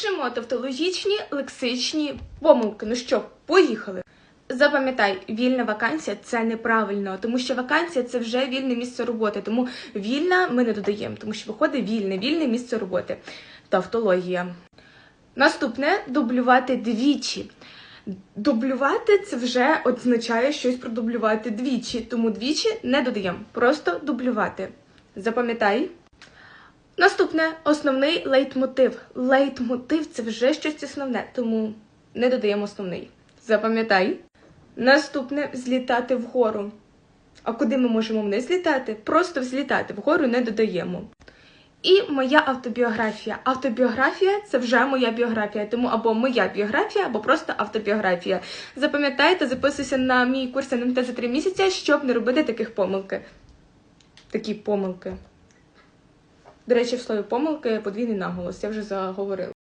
Вчимо тавтологічні лексичні помилки. Ну що, поїхали. Запам'ятай, вільна вакансія це неправильно, тому що вакансія це вже вільне місце роботи. Тому вільна ми не додаємо, тому що виходить вільне, вільне місце роботи. Тавтологія. Наступне дублювати двічі. Дублювати це вже означає щось продублювати двічі, тому двічі не додаємо. Просто дублювати. Запам'ятай. Наступне основний лейтмотив. Лейтмотив це вже щось основне, тому не додаємо основний. Запам'ятай. Наступне злітати вгору. А куди ми можемо вниз злітати? Просто взлітати вгору не додаємо. І моя автобіографія. Автобіографія це вже моя біографія, тому або моя біографія, або просто автобіографія. Запам'ятайте, записуйся на мій курс НМТ за три місяці, щоб не робити таких помилки. Такі помилки. До речі, в слові помилки подвійний наголос, я вже заговорила.